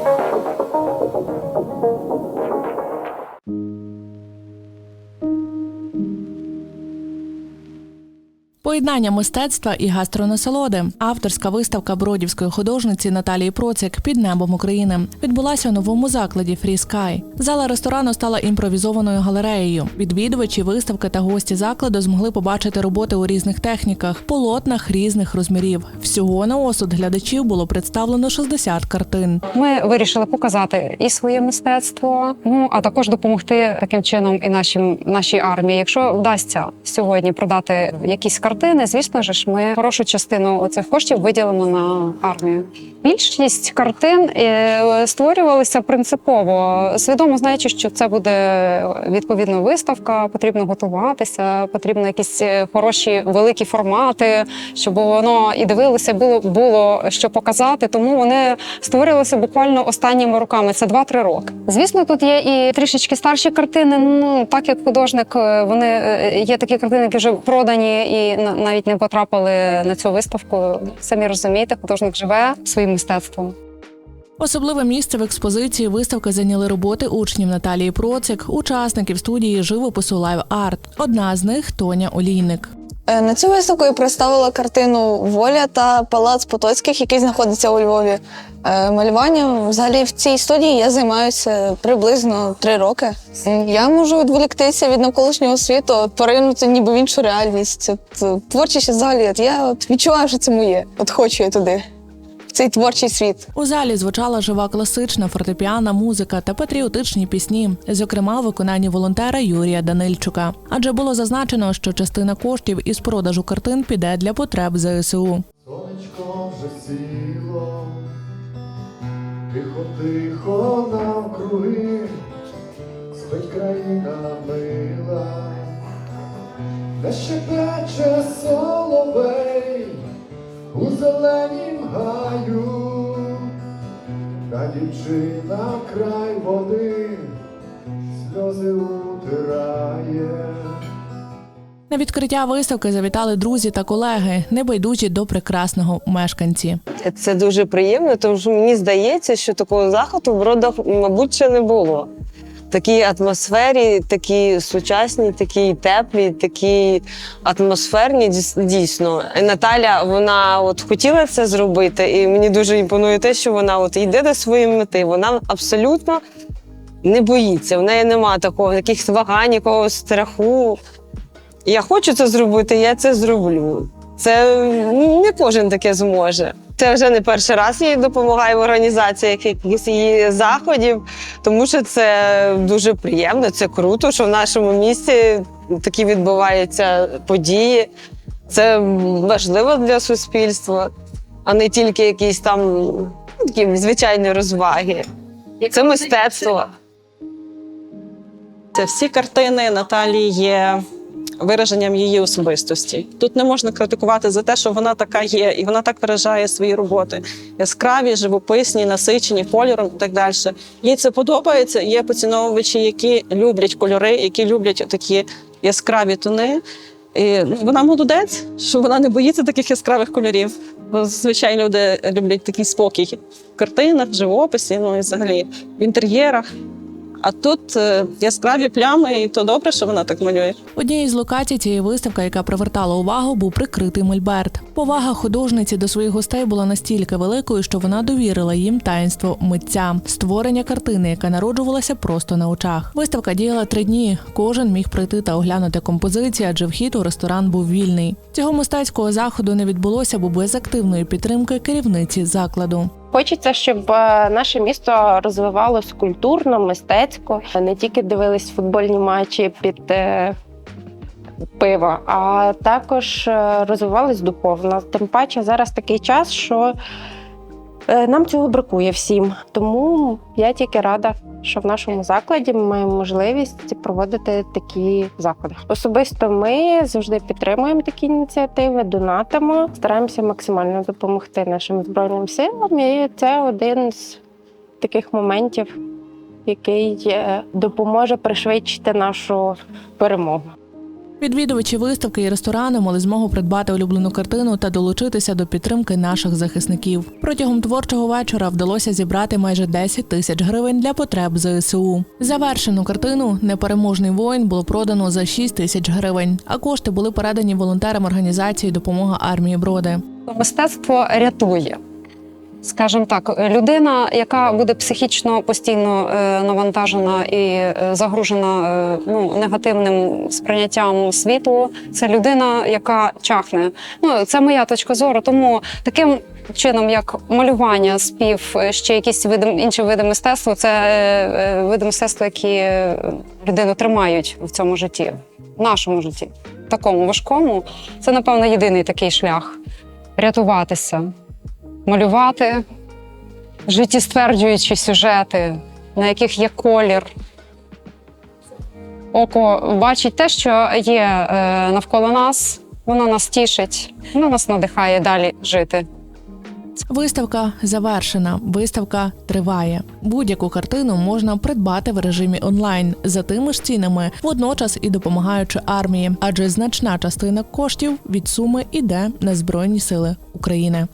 Thank you. Поєднання мистецтва і гастронасолоди. Авторська виставка бродівської художниці Наталії Процик під небом України відбулася у новому закладі Free Sky. Зала ресторану стала імпровізованою галереєю. Відвідувачі виставки та гості закладу змогли побачити роботи у різних техніках, полотнах різних розмірів. Всього на осуд глядачів було представлено 60 картин. Ми вирішили показати і своє мистецтво, ну а також допомогти таким чином і нашим нашій армії. Якщо вдасться сьогодні продати якісь картини, звісно ж, ми хорошу частину цих коштів виділимо на армію. Більшість картин е, створювалися принципово, свідомо знаючи, що це буде відповідно виставка, потрібно готуватися, потрібно якісь е, хороші великі формати, щоб воно і дивилося, було було що показати. Тому вони створювалися буквально останніми роками. Це 2-3 роки. Звісно, тут є і трішечки старші картини. Ну так як художник, е, вони є такі картини, які вже продані і на- навіть не потрапили на цю виставку. Самі розумієте, художник живе своїм мистецтвом. Особливе місце в експозиції виставки зайняли роботи учнів Наталії Процик, учасників студії живопису Live Art. Одна з них Тоня Олійник. Е, На цю виставку я представила картину Воля та Палац Потоцьких, який знаходиться у Львові. Малювання Малюванням взагалі в цій студії я займаюся приблизно три роки. Я можу відволіктися від навколишнього світу, поринути ніби в іншу реальність. От, е, творчість взагалі, я от відчуваю, що це моє. От хочу я туди, цей творчий світ. У залі звучала жива класична фортепіана музика та патріотичні пісні, зокрема виконанні волонтера Юрія Данильчука. Адже було зазначено, що частина коштів із продажу картин піде для потреб ЗСУ. Сонечко вже сіло, тихо, тихо навкруги, спить країна мила, не щебече соловей у зеленім гаю, дівчина край води сльози утирає. На відкриття виставки завітали друзі та колеги, небайдужі до прекрасного мешканці. Це дуже приємно, тому що мені здається, що такого заходу в родах, мабуть, ще не було. Такій атмосфері, такі сучасні, такі теплі, такі атмосферні, дійсно. Наталя, вона от хотіла це зробити, і мені дуже імпонує те, що вона от йде до своєї мети. Вона абсолютно не боїться. В неї немає такого якихось вагань, якогось страху. Я хочу це зробити, я це зроблю. Це не кожен таке зможе. Це вже не перший раз їй допомагає в організації якихось її заходів, тому що це дуже приємно, це круто, що в нашому місті такі відбуваються події. Це важливо для суспільства, а не тільки якісь там ну, такі звичайні розваги. Це мистецтво. Це всі картини Наталії є вираженням її особистості. Тут не можна критикувати за те, що вона така є, і вона так виражає свої роботи. Яскраві, живописні, насичені кольором і так далі. Їй це подобається. Є поціновувачі, які люблять кольори, які люблять такі яскраві тони. І вона молодець, що вона не боїться таких яскравих кольорів. Бо зазвичай люди люблять такий спокій в картинах, в живописі, ну і взагалі в інтер'єрах. А тут е, яскраві плями, і то добре, що вона так малює. Однією з локацій цієї виставки, яка привертала увагу, був прикритий мольберт. Повага художниці до своїх гостей була настільки великою, що вона довірила їм таїнство митця створення картини, яка народжувалася просто на очах. Виставка діяла три дні. Кожен міг прийти та оглянути композиції, адже вхід у ресторан був вільний. Цього мистецького заходу не відбулося, бо без активної підтримки керівниці закладу. Хочеться, щоб е, наше місто розвивалось культурно, мистецько, не тільки дивились футбольні матчі під е, пиво, а також е, розвивалось духовно. Тим паче зараз такий час, що нам цього бракує всім. Тому я тільки рада, що в нашому закладі ми маємо можливість проводити такі заходи. Особисто ми завжди підтримуємо такі ініціативи, донатимо, стараємося максимально допомогти нашим збройним силам. І це один з таких моментів, який е, допоможе пришвидшити нашу перемогу. Відвідувачі виставки і ресторани мали змогу придбати улюблену картину та долучитися до підтримки наших захисників. Протягом творчого вечора вдалося зібрати майже 10 тисяч гривень для потреб ЗСУ. Завершену картину Непереможний воїн було продано за 6 тисяч гривень, а кошти були передані волонтерам організації Допомога армії Броди. Мистецтво рятує. Скажімо так, людина, яка буде психічно постійно е, навантажена і е, загружена е, ну, негативним сприйняттям світу, це людина, яка чахне. Ну, це моя точка зору. Тому таким чином, як малювання, спів, ще якісь види, інші види мистецтва, це види мистецтва, які людину тримають в цьому житті, в нашому житті, такому важкому. Це, напевно, єдиний такий шлях рятуватися малювати життєстверджуючі сюжети, на яких є колір. Око бачить те, що є е, навколо нас, воно нас тішить, воно нас надихає далі жити. Виставка завершена. Виставка триває. Будь-яку картину можна придбати в режимі онлайн за тими ж цінами, водночас і допомагаючи армії, адже значна частина коштів від суми йде на збройні сили України.